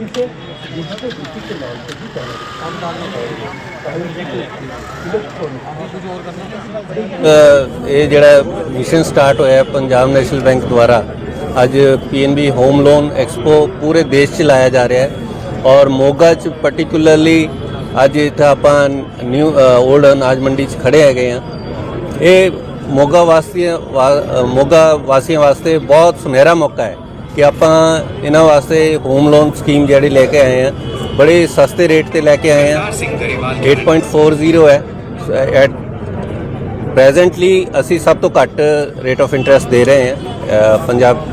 ਕਿਸੇ ਜਿੱਥੇ ਦੂਜੀ ਕੇ ਨਾਲ ਤੇ ਵੀ ਅ, ਇਹ ਜਿਹੜਾ ਮਿਸ਼ਨ ਸਟਾਰਟ ਹੋਇਆ ਪੰਜਾਬ ਨੈਸ਼ਨਲ ਬੈਂਕ ਦੁਆਰਾ ਅੱਜ ਪੀਐਨਬੀ ਹੋਮ ਲੋਨ ਐਕਸਪੋ ਪੂਰੇ ਦੇਸ਼ 'ਚ ਲਾਇਆ ਜਾ ਰਿਹਾ ਹੈ ਔਰ ਮੋਗਾ 'ਚ ਪਾਰਟਿਕੂਲਰਲੀ ਅੱਜ ਇੱਥੇ ਆਪਾਂ ਨਿਊ 올ਡ ਅਨਾਜ ਮੰਡੀ 'ਚ ਖੜੇ ਹੈਗੇ ਆ ਇਹ ਮੋਗਾ ਵਾਸੀਆਂ ਵਾ- ਮੋਗਾ ਵਾਸੀਆਂ ਵਾਸਤੇ ਬਹੁਤ ਸੁਨਹਿਰਾ ਮੌਕਾ ਹੈ। ਕਿ ਆਪਾਂ ਇਹਨਾਂ ਵਾਸਤੇ ਹੋਮ ਲੋਨ ਸਕੀਮ ਜਿਹੜੀ ਲੈ ਕੇ ਆਏ ਆ ਬੜੇ ਸਸਤੇ ਰੇਟ ਤੇ ਲੈ ਕੇ ਆਏ ਆ। 8.40 ਹੈ। ਐਟ ਪ੍ਰੈਜ਼ੈਂਟਲੀ ਅਸੀਂ ਸਭ ਤੋਂ ਘੱਟ ਰੇਟ ਆਫ ਇੰਟਰਸਟ ਦੇ ਰਹੇ ਹਾਂ। ਪੰਜਾਬ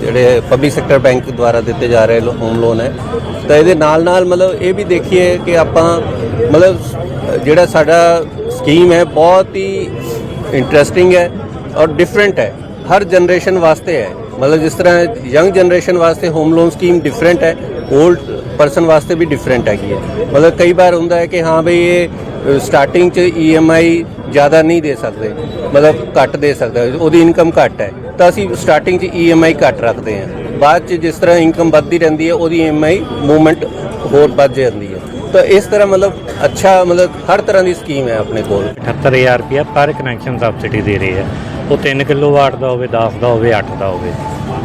ਜਿਹੜੇ ਪਬਲਿਕ ਸੈਕਟਰ ਬੈਂਕ ਦੁਆਰਾ ਦਿੱਤੇ ਜਾ ਰਹੇ ਹੋਮ ਲੋਨ ਹੈ। ਤਾਂ ਇਹਦੇ ਨਾਲ ਨਾਲ ਮਤਲਬ ਇਹ ਵੀ ਦੇਖੀਏ ਕਿ ਆਪਾਂ ਮਤਲਬ ਜਿਹੜਾ ਸਾਡਾ ਸਕੀਮ ਹੈ ਬਹੁਤ ਹੀ ਇੰਟਰਸਟਿੰਗ ਹੈ ਔਰ ਡਿਫਰੈਂਟ ਹੈ। ਹਰ ਜਨਰੇਸ਼ਨ ਵਾਸਤੇ ਹੈ। ਮਤਲਬ ਜਿਸ ਤਰ੍ਹਾਂ ਯੰਗ ਜਨਰੇਸ਼ਨ ਵਾਸਤੇ ਹੋਮ ਲੋਨ ਸਕੀਮ ਡਿਫਰੈਂਟ ਹੈ 올ਡ ਪਰਸਨ ਵਾਸਤੇ ਵੀ ਡਿਫਰੈਂਟ ਹੈਗੀ ਹੈ ਮਤਲਬ ਕਈ ਵਾਰ ਹੁੰਦਾ ਹੈ ਕਿ ਹਾਂ ਬਈ ਇਹ ਸਟਾਰਟਿੰਗ 'ਚ ਈਐਮਆਈ ਜ਼ਿਆਦਾ ਨਹੀਂ ਦੇ ਸਕਦੇ ਮਤਲਬ ਘੱਟ ਦੇ ਸਕਦਾ ਉਹਦੀ ਇਨਕਮ ਘੱਟ ਹੈ ਤਾਂ ਅਸੀਂ ਸਟਾਰਟਿੰਗ 'ਚ ਈਐਮਆਈ ਘੱਟ ਰੱਖਦੇ ਹਾਂ ਬਾਅਦ 'ਚ ਜਿਸ ਤਰ੍ਹਾਂ ਇਨਕਮ ਵੱਧਦੀ ਰਹਿੰਦੀ ਹੈ ਉਹਦੀ ਈਐਮਆਈ ਮੂਵਮੈਂਟ ਹੋਰ ਵੱਧ ਜਾਂਦੀ ਹੈ ਤਾਂ ਇਸ ਤਰ੍ਹਾਂ ਮਤਲਬ ਅੱਛਾ ਮਤਲਬ ਹਰ ਤਰ੍ਹਾਂ ਦੀ ਸਕੀਮ ਹੈ ਆਪਣੇ ਕੋਲ 78000 ਰੁਪਇਆ ਪਰ ਕਨੈਕਸ਼ਨ ਸਬਸਿਡੀ ਦੇ ਰਹੀ ਹੈ ਉਹ 3 ਕਿਲੋਵਾਟ ਦਾ ਹੋਵੇ 10 ਦਾ ਹੋਵੇ 8 ਦਾ ਹੋਵੇ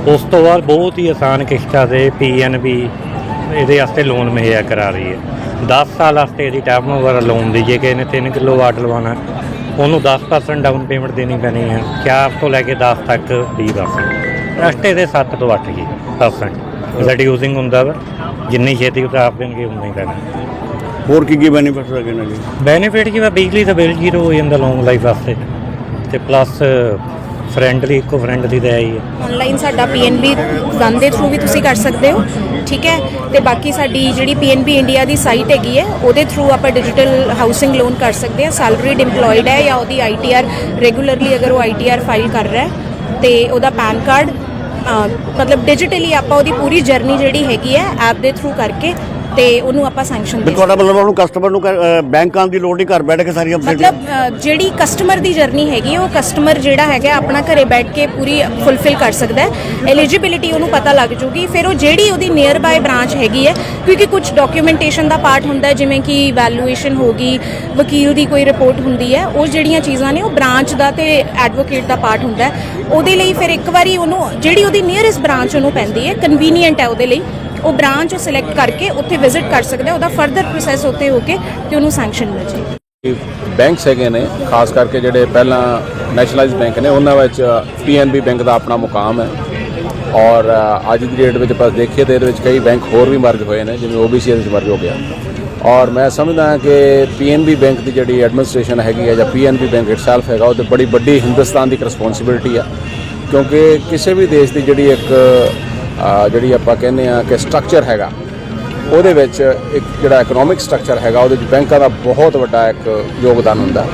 ਉਸ ਤੋਂ ਬਾਅਦ ਬਹੁਤ ਹੀ ਆਸਾਨ ਕਿਸ਼ਤਾਂ ਦੇ ਪੀਐਨਬੀ ਇਹਦੇ ਵਾਸਤੇ ਲੋਨ ਮੁਹੱਈਆ ਕਰਾ ਰਹੀ ਹੈ। 10 ਸਾਲ ਵਾਸਤੇ ਇਹਦੀ ਟਰਮ ਓਵਰ ਲੋਨ ਦੀ ਜੇ ਕਿਸੇ ਨੇ 3 ਕਿਲੋਵਾਟ ਲਵਾਉਣਾ ਉਹਨੂੰ 10% ਡਾਊਨ ਪੇਮੈਂਟ ਦੇਣੀ ਪੈਣੀ ਹੈ। 4 ਤੋਂ ਲੈ ਕੇ 10 ਤੱਕ 20% ਰਸਤੇ ਦੇ 7 ਤੋਂ 8 ਹੀ ਪਰਸੈਂਟ ਰਿਡਿਊਸਿੰਗ ਹੁੰਦਾ ਵਾ। ਜਿੰਨੀ ਛੇਤੀ ਉਤਾਰ ਦੇਣਗੇ ਉਨਾ ਹੀ ਪੈਣਾ। ਹੋਰ ਕੀ ਕੀ ਬੈਨੀਫਿਟਸ ਹੈਗੇ ਨੇ ਜੀ? ਬੈਨੀਫਿਟ ਕੀ ਵਾ? ਬਿਜਲੀ ਦਾ ਬਿੱਲ ਜ਼ੀਰੋ ਹੋ ਜਾਂਦਾ ਲੌਂਗ ਲਾਈਫ ਵਾਸਤੇ। ਤੇ ਪਲੱਸ ਫਰੈਂਡਲੀ ਇਕੋ ਫਰੈਂਡਲੀ ਦਾ ਹੀ ਹੈ। ਆਨਲਾਈਨ ਸਾਡਾ ਪੀਐਨਬੀ ਵਨ ਦੇ ਥਰੂ ਵੀ ਤੁਸੀਂ ਕਰ ਸਕਦੇ ਹੋ, ਠੀਕ ਹੈ? ਤੇ ਬਾਕੀ ਸਾਡੀ ਜਿਹੜੀ ਪੀਐਨਬੀ ਇੰਡੀਆ ਦੀ ਸਾਈਟ ਹੈਗੀ ਹੈ, ਉਹਦੇ ਥਰੂ ਆਪਾਂ ਡਿਜੀਟਲ ਹਾਊਸਿੰਗ ਲੋਨ ਕਰ ਸਕਦੇ ਹਾਂ। ਸੈਲਰੀਡ EMPLOYED ਹੈ ਜਾਂ ਉਹਦੀ ਆਈਟੀਆਰ ਰੈਗੂਲਰਲੀ ਅਗਰ ਉਹ ਆਈਟੀਆਰ ਫਾਈਲ ਕਰ ਰਿਹਾ ਹੈ, ਤੇ ਉਹਦਾ ਪੈਨ ਕਾਰਡ ਮਤਲਬ ਡਿਜੀਟਲੀ ਆਪਾਂ ਉਹਦੀ ਪੂਰੀ ਜਰਨੀ ਜਿਹੜੀ ਹੈਗੀ ਹੈ ਐਪ ਦੇ ਥਰੂ ਕਰਕੇ ਤੇ ਉਹਨੂੰ ਆਪਾਂ ਸੈਂਕਸ਼ਨ ਦੇ ਤੁਹਾਡਾ ਮਤਲਬ ਉਹਨੂੰ ਕਸਟਮਰ ਨੂੰ ਬੈਂਕ ਦੀ ਲੋੜ ਨਹੀਂ ਘਰ ਬੈਠ ਕੇ ਸਾਰੀਆਂ ਮਤਲਬ ਜਿਹੜੀ ਕਸਟਮਰ ਦੀ ਜਰਨੀ ਹੈਗੀ ਉਹ ਕਸਟਮਰ ਜਿਹੜਾ ਹੈਗਾ ਆਪਣਾ ਘਰੇ ਬੈਠ ਕੇ ਪੂਰੀ ਫੁੱਲਫਿਲ ਕਰ ਸਕਦਾ ਹੈ। ਐਲੀਜੀਬਿਲਿਟੀ ਉਹਨੂੰ ਪਤਾ ਲੱਗ ਜੂਗੀ। ਫਿਰ ਉਹ ਜਿਹੜੀ ਉਹਦੀ ਨੀਅਰ ਬਾਏ ਬ੍ਰਾਂਚ ਹੈਗੀ ਹੈ ਕਿਉਂਕਿ ਕੁਝ ਡਾਕੂਮੈਂਟੇਸ਼ਨ ਦਾ ਪਾਰਟ ਹੁੰਦਾ ਹੈ ਜਿਵੇਂ ਕਿ ਵੈਲੂਏਸ਼ਨ ਹੋਗੀ ਵਕੀਲ ਦੀ ਕੋਈ ਰਿਪੋਰਟ ਹੁੰਦੀ ਹੈ ਉਹ ਜਿਹੜੀਆਂ ਚੀਜ਼ਾਂ ਨੇ ਉਹ ਬ੍ਰਾਂਚ ਦਾ ਤੇ ਐਡਵੋਕੇਟ ਦਾ ਪਾਰਟ ਹੁੰਦਾ ਹੈ। ਉਹਦੇ ਲਈ ਫਿਰ ਇੱਕ ਵਾਰੀ ਉਹਨੂੰ ਜਿਹੜੀ ਉਹਦੀ ਨੀਅਰੈਸਟ ਬ੍ਰਾਂਚ ਉਹਨੂੰ ਪੈਂਦੀ ਹੈ ਕਨਵੀਨੀਅੰਟ ਹੈ ਉਹਦੇ ਲਈ। ਉਹ ਬ੍ਰਾਂਚ ਉਹ ਸਿਲੈਕਟ ਕਰਕੇ ਉੱਥੇ ਵਿਜ਼ਿਟ ਕਰ ਸਕਦਾ ਉਹਦਾ ਫਰਦਰ ਪ੍ਰੋਸੈਸ ਉੱਤੇ ਹੋ ਕੇ ਤੇ ਉਹਨੂੰ ਸੈਂਕਸ਼ਨ ਮਿਲ ਜਾਏਗੀ। ਬੈਂਕਸ ਹੈਗੇ ਨੇ, ਖਾਸ ਕਰਕੇ ਜਿਹੜੇ ਪਹਿਲਾਂ ਨੈਸ਼ਨਲਾਈਜ਼ ਬੈਂਕ ਨੇ, ਉਹਨਾਂ ਵਿੱਚ ਪੀਐਨਬੀ ਬੈਂਕ ਦਾ ਆਪਣਾ ਮੁਕਾਮ ਹੈ। ਔਰ ਅੱਜ ਦੀ ਡੇਟ ਵਿੱਚ ਆਪਾਂ ਦੇਖੀਏ ਤੇ ਇਹਦੇ ਵਿੱਚ ਕਈ ਬੈਂਕ ਹੋਰ ਵੀ ਮਰਜ ਹੋਏ ਨੇ, ਜਿਵੇਂ OBC ਇਹਦੇ ਵਿੱਚ ਮਰਜ ਹੋ ਗਿਆ। ਔਰ ਮੈਂ ਸਮਝਦਾ ਹਾਂ ਕਿ ਪੀਐਨਬੀ ਬੈਂਕ ਦੀ ਜਿਹੜੀ ਐਡਮਿਨਿਸਟ੍ਰੇਸ਼ਨ ਹੈਗੀ ਹੈ ਜਾਂ ਪੀਐਨਬੀ ਬੈਂਕ ਇਟਸੈਲਫ ਹੈਗਾ, ਉਹ ਤੇ ਬੜੀ ਵੱਡੀ ਹਿੰਦੁਸਤਾਨ ਦੀ ਇੱਕ ਰਿਸਪੌਂਸਿਬਿਲਟੀ ਆ ਕਿਉਂਕਿ ਕਿਸੇ ਵੀ ਦੇਸ਼ ਦੀ ਜਿਹੜੀ ਇੱਕ ਜਿਹੜੀ ਆਪਾਂ ਕਹਿੰਦੇ ਆ ਕਿ ਸਟਰਕਚਰ ਹੈਗਾ, ਉਹਦੇ ਵਿੱਚ ਇੱਕ ਜਿਹੜਾ ਇਕਨੋਮਿਕ ਸਟਰਕਚਰ ਹੈਗਾ, ਉਹਦੇ ਵਿੱਚ ਬੈਂਕਾਂ ਦਾ ਬਹੁਤ ਵੱਡਾ ਇੱਕ ਯੋਗਦਾਨ ਹੁੰਦਾ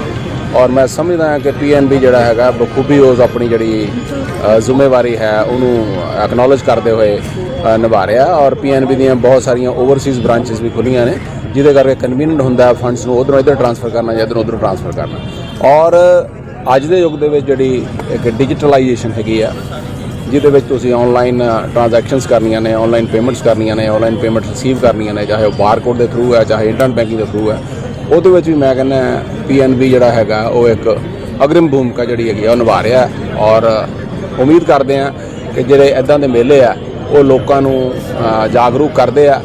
ਔਰ ਮੈਂ ਸਮਝਦਾ ਹਾਂ ਕਿ ਪੀਐਨਬੀ ਜਿਹੜਾ ਹੈਗਾ ਬਖੂਬੀ ਉਸ ਆਪਣੀ ਜਿਹੜੀ ਜ਼ਿੰਮੇਵਾਰੀ ਹੈ, ਉਹਨੂੰ ਐਕਨੋਲਜ ਕਰਦੇ ਹੋਏ ਨਿਭਾ ਰਿਹਾ ਔਰ ਪੀਐਨਬੀ ਦੀਆਂ ਬਹੁਤ ਸਾਰੀਆਂ ਓਵਰਸੀਜ਼ ਬ੍ਰਾਂਚਸ ਵੀ ਖੁੱਲੀਆਂ ਨੇ, ਜਿਹਦੇ ਕਰਕੇ ਕਨਵੀਨੀਅੰਟ ਹੁੰਦਾ ਫੰਡਸ ਨੂੰ ਉਧਰੋਂ ਇੱਧਰ ਟ੍ਰਾਂਸਫਰ ਕਰਨਾ ਜਾਂ ਇੱਧਰੋਂ ਉੱਧਰ ਟ੍ਰਾਂਸਫਰ ਕਰਨਾ। ਔਰ ਅੱਜ ਦੇ ਯੁੱਗ ਦੇ ਵਿੱਚ ਜਿਹੜੀ ਇੱਕ ਡਿਜੀਟਲਾਈਜੇਸ਼ਨ ਹੈਗੀ ਆ ਜਿਹਦੇ ਵਿੱਚ ਤੁਸੀਂ ਆਨਲਾਈਨ ਟ੍ਰਾਂਜੈਕਸ਼ਨਸ ਕਰਨੀਆਂ ਨੇ ਆਨਲਾਈਨ ਪੇਮੈਂਟਸ ਕਰਨੀਆਂ ਨੇ ਆਨਲਾਈਨ ਪੇਮੈਂਟ ਰਿਸੀਵ ਕਰਨੀਆਂ ਨੇ, ਚਾਹੇ ਉਹ ਬਾਰਕੋਡ ਦੇ ਥਰੂ ਹੈ, ਚਾਹੇ ਇੰਟਰਨੈਟ ਬੈਂਕਿੰਗ ਦੇ ਥਰੂ ਹੈ, ਉਹਦੇ ਵਿੱਚ ਵੀ ਮੈਂ ਕਹਿੰਦਾ ਪੀਐਨਬੀ ਜਿਹੜਾ ਹੈਗਾ, ਉਹ ਇੱਕ ਅਗਰਿਮ ਭੂਮਿਕਾ ਜਿਹੜੀ ਹੈਗੀ ਆ, ਉਹ ਨਿਭਾ ਰਿਹਾ ਔਰ ਉਮੀਦ ਕਰਦੇ ਆ ਕਿ ਜਿਹੜੇ ਇਦਾਂ ਦੇ ਮੇਲੇ ਆ, ਉਹ ਲੋਕਾਂ ਨੂੰ ਜਾਗਰੂਕ ਕਰਦੇ ਆ,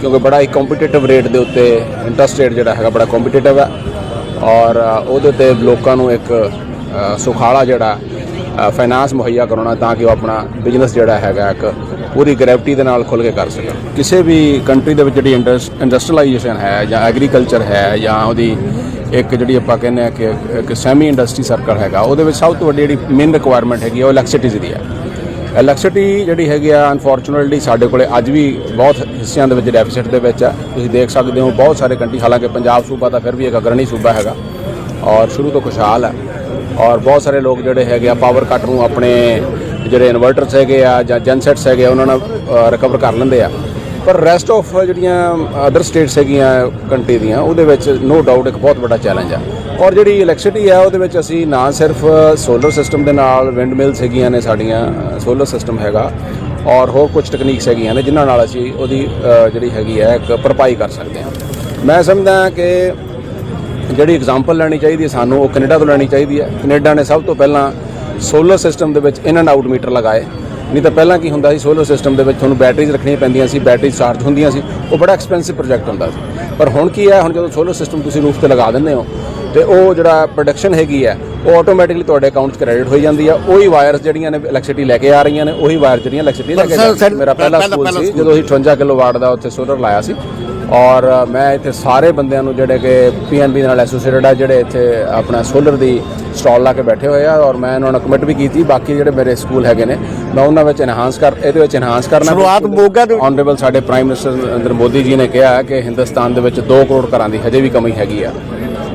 ਕਿਉਂਕਿ ਬੜਾ ਹੀ ਕੰਪੀਟੀਟਿਵ ਰੇਟ ਦੇ ਉੱਤੇ ਇੰਟਰਸਟ ਰੇਟ ਜਿਹੜਾ ਹੈਗਾ ਬੜਾ ਕੰਪੀਟੀਟਿਵ ਹੈ ਔਰ ਉਹਦੇ ਤੇ ਲੋਕਾਂ ਨੂੰ ਇੱਕ ਸੁਖਾਲਾ ਜਿਹੜਾ ਫਾਈਨਾਂਸ ਮੁਹੱਈਆ ਕਰਾਉਣਾ ਤਾਂ ਕਿ ਉਹ ਆਪਣਾ ਬਿਜ਼ਨਸ ਜਿਹੜਾ ਹੈਗਾ ਇੱਕ ਪੂਰੀ ਗ੍ਰੈਵਿਟੀ ਦੇ ਨਾਲ ਖੁੱਲ ਕੇ ਕਰ ਸਕਣ। ਕਿਸੇ ਵੀ ਕੰਟਰੀ ਦੇ ਵਿੱਚ ਜਿਹੜੀ ਇੰਡਸਟਰੀਅਲਾਈਜੇਸ਼ਨ ਹੈ ਜਾਂ ਐਗਰੀਕਲਚਰ ਹੈ ਜਾਂ ਉਹਦੀ ਇੱਕ ਜਿਹੜੀ ਆਪਾਂ ਕਹਿੰਦੇ ਆ ਕਿ ਇੱਕ ਸੈਮੀ ਇੰਡਸਟਰੀ ਸਰਕਲ ਹੈਗਾ ਉਹਦੇ ਵਿੱਚ ਸਭ ਤੋਂ ਵੱਡੀ ਜਿਹੜੀ ਮੇਨ ਰਿਕੁਆਇਰਮੈਂਟ ਹੈਗੀ ਆ, ਉਹ ਇਲੈਕਟ੍ਰਿਸਿਟੀ ਦੀ ਹੈ। ਇਲੈਕਟ੍ਰਿਸਿਟੀ ਜਿਹੜੀ ਹੈਗੀ ਆ ਅਨਫੋਰਚੂਨਟਲੀ ਸਾਡੇ ਕੋਲੇ ਅੱਜ ਵੀ ਬਹੁਤ ਹਿੱਸਿਆਂ ਦੇ ਵਿੱਚ ਡੈਫਿਸਿਟ ਦੇ ਵਿੱਚ ਆ। ਤੁਸੀਂ ਦੇਖ ਸਕਦੇ ਹੋ ਬਹੁਤ ਸਾਰੇ ਕੰਟਰੀ ਹਾਲਾਂਕਿ ਪੰਜਾਬ ਸੂਬਾ ਤਾਂ ਫਿਰ ਵੀ ਇੱਕ ਅਗਰਣੀ ਸੂਬਾ ਹੈਗਾ। ਔਰ ਸ਼ੁਰੂ ਤੋਂ ਖੁਸ਼ਹਾਲ ਹੈ ਔਰ ਬਹੁਤ ਸਾਰੇ ਲੋਕ ਜਿਹੜੇ ਹੈਗੇ ਆ ਪਾਵਰ ਕੱਟ ਨੂੰ ਆਪਣੇ ਜਿਹੜੇ ਇਨਵਰਟਰਸ ਹੈਗੇ ਆ ਜਾਂ ਜਨਸੈਟਸ ਹੈਗੇ ਆ, ਉਹਨਾਂ ਨਾਲ ਰਿਕਵਰ ਕਰ ਲੈਂਦੇ ਆ। ਪਰ ਰੈਸਟ ਆਫ ਜਿਹੜੀਆਂ ਅਦਰ ਸਟੇਟਸ ਹੈਗੀਆਂ ਕੰਟਰੀ ਦੀਆਂ, ਉਹਦੇ ਵਿੱਚ ਨੋ ਡਾਊਟ ਇੱਕ ਬਹੁਤ ਵੱਡਾ ਚੈਲੰਜ ਆ। ਔਰ ਜਿਹੜੀ ਇਲੈਕਟ੍ਰਿਸਿਟੀ ਆ, ਉਹਦੇ ਵਿੱਚ ਅਸੀਂ ਨਾ ਸਿਰਫ ਸੋਲਰ ਸਿਸਟਮ ਦੇ ਨਾਲ ਵਿੰਡ ਮਿਲਸ ਹੈਗੀਆਂ ਨੇ ਸਾਡੀਆਂ ਸੋਲਰ ਸਿਸਟਮ ਹੈਗਾ, ਔਰ ਹੋਰ ਕੁਝ ਟੈਕਨੀਕਸ ਹੈਗੀਆਂ ਨੇ, ਜਿਨ੍ਹਾਂ ਨਾਲ ਅਸੀਂ ਉਹਦੀ ਜਿਹੜੀ ਹੈਗੀ ਹੈ ਇੱਕ ਭਰਪਾਈ ਕਰ ਸਕਦੇ ਹਾਂ ਮੈਂ ਸਮਝਦਾ ਕਿ ਜਿਹੜੀ ਐਗਜ਼ਾਮਪਲ ਲੈਣੀ ਚਾਹੀਦੀ ਹੈ ਸਾਨੂੰ ਉਹ ਕੈਨੇਡਾ ਤੋਂ ਲੈਣੀ ਚਾਹੀਦੀ ਹੈ। ਕੈਨੇਡਾ ਨੇ ਸਭ ਤੋਂ ਪਹਿਲਾਂ ਸੋਲਰ ਸਿਸਟਮ ਦੇ ਵਿੱਚ ਇਨ ਐਂਡ ਆਊਟ ਮੀਟਰ ਲਗਾਏ। ਨਹੀਂ ਤਾਂ ਪਹਿਲਾਂ ਕੀ ਹੁੰਦਾ ਸੀ ਸੋਲਰ ਸਿਸਟਮ ਦੇ ਵਿੱਚ ਤੁਹਾਨੂੰ ਬੈਟਰੀਜ਼ ਰੱਖਣੀਆਂ ਪੈਂਦੀਆਂ ਸੀ ਬੈਟਰੀ ਚਾਰਜ ਹੁੰਦੀਆਂ ਸੀ ਉਹ ਬੜਾ ਐਕਸਪੈਂਸਿਵ ਪ੍ਰੋਜੈਕਟ ਹੁੰਦਾ ਸੀ। ਪਰ ਹੁਣ ਕੀ ਹੈ ਹੁਣ ਜਦੋਂ ਸੋਲਰ ਸਿਸਟਮ ਤੁਸੀਂ ਰੂਫ ਤੇ ਲਗਾ ਦਿੰਦੇ ਹੋ ਤੇ ਉਹ ਜਿਹੜਾ ਪ੍ਰੋਡਕਸ਼ਨ ਹੈਗੀ ਹੈ ਉਹ ਆਟੋਮੈਟਿਕਲੀ ਤੁਹਾਡੇ ਅਕਾਊਂਟ 'ਚ ਕ੍ਰੈਡਿਟ ਹੋਈ ਜਾਂਦੀ ਆ ਉਹੀ ਵਾਇਰਸ ਜਿਹੜੀਆਂ ਨੇ ਇਲੈਕਟ੍ਰਿਸਿਟੀ ਲੈ ਕੇ ਆ ਰਹੀਆਂ ਨੇ ਉਹੀ ਵਾਇਰ ਜਿਹੜੀਆਂ ਇਲੈਕਟ੍ਰਿਸਿਟੀ ਲੈ ਕੇ ਮੇਰਾ ਪਹਿਲਾ ਸਕੂਲ ਸੀ। ਜਦੋਂ ਅਸੀਂ 58 ਕਿਲੋਵਾਟ ਦਾ ਉੱਥੇ ਸੋਲਰ ਲਾਇਆ ਸੀ। ਔਰ ਮੈਂ ਇੱਥੇ ਸਾਰੇ ਬੰਦਿਆਂ ਨੂੰ ਜਿਹੜੇ ਕਿ ਪੀਐਨਬੀ ਨਾਲ ਐਸੋਸੀਏਟਡ ਆ ਜਿਹੜੇ ਇੱਥੇ ਆਪਣਾ ਸੋਲਰ ਦੀ ਸਟਾਲ ਲਾ ਕੇ ਬੈਠੇ ਹੋਏ ਆ ਔਰ ਮੈਂ ਉਹਨਾਂ ਨੂੰ ਕਮਿਟ ਵੀ ਕੀਤੀ। ਬਾਕੀ ਜਿਹੜੇ ਮੇਰੇ ਸਕੂਲ ਹੈਗੇ ਨੇ ਮੈਂ ਉਹਨਾਂ ਵਿੱਚ ਐਨਹਾਂਸ ਕਰ ਇਹਦੇ ਵਿੱਚ ਐਨਹਾਂਸ ਕਰਨਾ ਸ਼ੁਰੂਆਤ ਮੋਗਾ ਤੋਂ- ਆਨਰੇਬਲ ਸਾਡੇ ਪ੍ਰਾਈਮ ਮਿਨਿਸਟਰ ਨਰਿੰਦਰ ਮੋਦੀ ਜੀ ਨੇ ਕਿਹਾ ਕਿ ਹਿੰਦੁਸਤਾਨ ਦੇ ਵਿੱਚ 2 ਕਰੋੜ ਘਰਾਂ ਦੀ ਹਜੇ ਵੀ ਕਮੀ ਹੈਗੀ ਆ।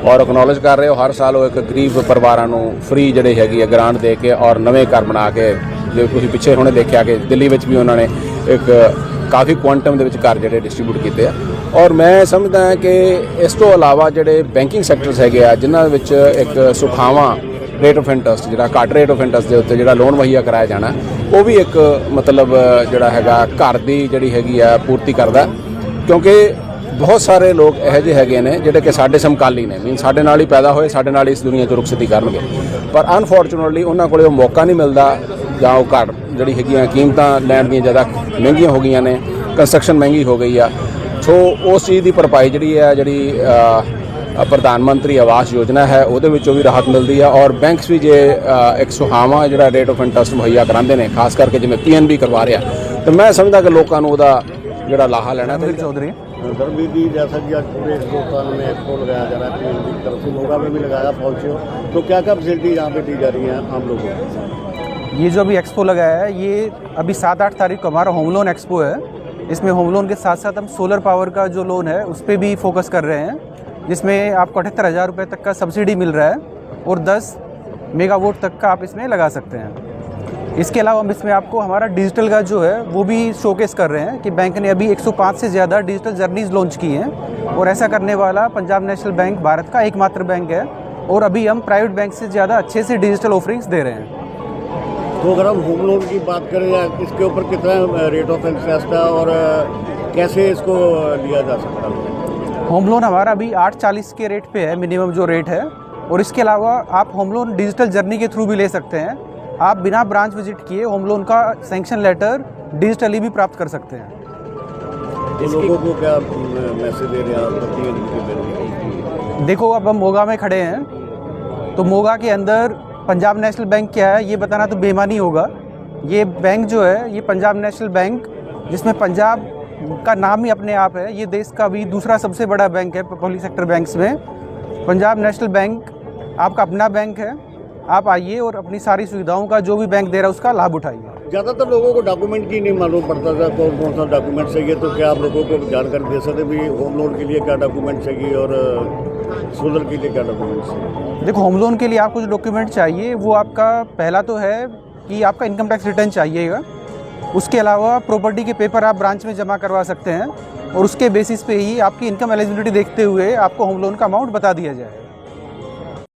ਔਰ ਐਕਨੋਲਜ ਕਰ ਰਹੇ ਹੋ ਹਰ ਸਾਲ ਉਹ ਇੱਕ ਗਰੀਬ ਪਰਿਵਾਰਾਂ ਨੂੰ ਫ੍ਰੀ ਜਿਹੜੇ ਹੈਗੀ ਹੈ ਗ੍ਰਾਂਟ ਦੇ ਕੇ ਔਰ ਨਵੇਂ ਘਰ ਬਣਾ ਕੇ ਜੇ ਤੁਸੀਂ ਪਿੱਛੇ ਹੁਣੇ ਦੇਖਿਆ ਕਿ ਦਿੱਲੀ ਵਿੱਚ ਵੀ ਉਹਨਾਂ ਨੇ ਇੱਕ ਕਾਫੀ ਕੁਆਂਟਮ ਦੇ ਵਿੱਚ ਘਰ ਜਿਹੜੇ ਡਿਸਟ੍ਰੀਬਿਊਟ ਕੀਤੇ ਆ। ਔਰ ਮੈਂ ਸਮਝਦਾ ਹਾਂ ਕਿ ਇਸ ਤੋਂ ਇਲਾਵਾ ਜਿਹੜੇ ਬੈਂਕਿੰਗ ਸੈਕਟਰਸ ਹੈਗੇ ਆ, ਜਿਨ੍ਹਾਂ ਵਿੱਚ ਇੱਕ ਸੁਖਾਵਾਂ ਰੇਟ ਆਫ ਇੰਟਰਸਟ ਜਿਹੜਾ ਘੱਟ ਰੇਟ ਆਫ ਇੰਟਰਸਟ ਦੇ ਉੱਤੇ ਜਿਹੜਾ ਲੋਨ ਮੁਹੱਈਆ ਕਰਾਇਆ ਜਾਣਾ, ਉਹ ਵੀ ਇੱਕ ਮਤਲਬ ਜਿਹੜਾ ਹੈਗਾ ਘਰ ਦੀ ਜਿਹੜੀ ਹੈਗੀ ਆ ਪੂਰਤੀ ਕਰਦਾ ਕਿਉਂਕਿ ਬਹੁਤ ਸਾਰੇ ਲੋਕ ਇਹੋ ਜਿਹੇ ਹੈਗੇ ਨੇ ਜਿਹੜੇ ਕਿ ਸਾਡੇ ਸਮਕਾਲੀ ਨੇ ਮੀਨ ਸਾਡੇ ਨਾਲ ਹੀ ਪੈਦਾ ਹੋਏ, ਸਾਡੇ ਨਾਲ ਹੀ ਇਸ ਦੁਨੀਆ 'ਚ ਰੁਖਸਤੀ ਕਰਨਗੇ। ਪਰ ਅਨਫੋਰਚੂਨਟਲੀ ਉਹਨਾਂ ਕੋਲੇ ਉਹ ਮੌਕਾ ਨਹੀਂ ਮਿਲਦਾ ਜਾਂ ਉਹ ਘਰ ਜਿਹੜੀ ਹੈਗੀਆਂ ਕੀਮਤਾਂ ਲੈਣ ਦੀਆਂ ਜ਼ਿਆਦਾ ਮਹਿੰਗੀਆਂ ਹੋ ਗਈਆਂ ਨੇ ਕੰਸਟਰਕਸ਼ਨ ਮਹਿੰਗੀ ਹੋ ਗਈ ਆ ਸੋ ਉਸ ਚੀਜ਼ ਦੀ ਭਰਪਾਈ ਜਿਹੜੀ ਹੈ ਜਿਹੜੀ ਅ, ਪ੍ਰਧਾਨ ਮੰਤਰੀ ਆਵਾਸ ਯੋਜਨਾ ਹੈ ਉਹਦੇ ਵਿੱਚੋਂ ਵੀ ਰਾਹਤ ਮਿਲਦੀ ਆ ਔਰ ਬੈਂਕਸ ਵੀ ਜੇ ਅ, ਇੱਕ ਸੁਹਾਵਾਂ ਜਿਹੜਾ ਰੇਟ ਆਫ ਇੰਟਰਸਟ ਮੁਹੱਈਆ ਕਰਾਉਂਦੇ ਨੇ ਖਾਸ ਕਰਕੇ ਜਿਵੇਂ ਪੀਐਨਬੀ ਕਰਵਾ ਰਿਹਾ ਤੇ ਮੈਂ ਸਮਝਦਾ ਕਿ ਲੋਕਾਂ ਨੂੰ ਉਹਦਾ ਜਿਹੜਾ ਲਾਹਾ ਲੈਣਾ ਚਾਹੀਦਾ धर्मवीर जी जैसा कि आज पूरे हिंदुस्तान में एक्सपो लगाया जा रहा है पीएनबी की तरफ से मोगा में भी लगाया पॉलिसी तो क्या क्या फैसिलिटी यहाँ पे दी जा रही हैं आम लोगों को ये जो अभी एक्सपो लगाया है, ये अभी सात आठ तारीख को हमारा होम लोन एक्सपो है। इसमें होम लोन के साथ साथ हम सोलर पावर का जो लोन है, उस पर भी फोकस कर रहे हैं, जिसमें आपको अठहत्तर हज़ार रुपये तक का सब्सिडी मिल रहा है और 10 मेगावोट तक का आप इसमें लगा सकते हैं। इसके अलावा हम इसमें आपको हमारा डिजिटल का जो है, वो भी शोकेस कर रहे हैं कि बैंक ने अभी 105 से ज़्यादा डिजिटल जर्नीज लॉन्च की हैं और ऐसा करने वाला पंजाब नेशनल बैंक भारत का एकमात्र बैंक है और अभी हम प्राइवेट बैंक से ज़्यादा अच्छे से डिजिटल ऑफरिंग्स दे रहे हैं। तो अगर हम होम लोन की बात करें या इसके ऊपर कितना रेट ऑफ़ इंटरेस्ट है और कैसे इसको लिया जा सकता है? होम लोन हमारा अभी आठ चालीस के रेट पे है मिनिमम जो रेट है। और इसके अलावा आप होम लोन डिजिटल जर्नी के थ्रू भी ले सकते हैं। आप बिना ब्रांच विज़िट किए होम लोन का सेंक्शन लेटर डिजिटली भी प्राप्त कर सकते हैं। तो लोगों को क्या मैसेज दे रहे हैं? देखो अब हम मोगा में खड़े हैं। तो मोगा के अंदर पंजाब नेशनल बैंक क्या है, ये बताना तो बेमानी होगा। ये बैंक जो है, ये पंजाब नेशनल बैंक, जिसमें पंजाब का नाम ही अपने आप है, ये देश का भी दूसरा सबसे बड़ा बैंक है, पब्लिक सेक्टर बैंक्स में। पंजाब नेशनल बैंक, आपका अपना बैंक है। आप आइए और अपनी सारी सुविधाओं का जो भी बैंक दे रहा है, उसका लाभ उठाइए। ज़्यादातर लोगों को डॉक्यूमेंट की नहीं मालूम पड़ता था कौन कौन सा डॉक्यूमेंट चाहिए तो क्या आप लोगों को जानकारी दे सकते भी होम लोन के लिए क्या डॉक्यूमेंट चाहिए और सोलर के लिए क्या डॉक्यूमेंट्स देखो होम लोन के लिए आपको जो डॉक्यूमेंट चाहिए, वो आपका पहला तो है कि आपका इनकम टैक्स रिटर्न चाहिएगा। उसके अलावा प्रॉपर्टी के पेपर आप ब्रांच में जमा करवा सकते हैं और उसके बेसिस पे ही आपकी इनकम एलिजिबिलिटी देखते हुए आपको होम लोन का अमाउंट बता दिया जाए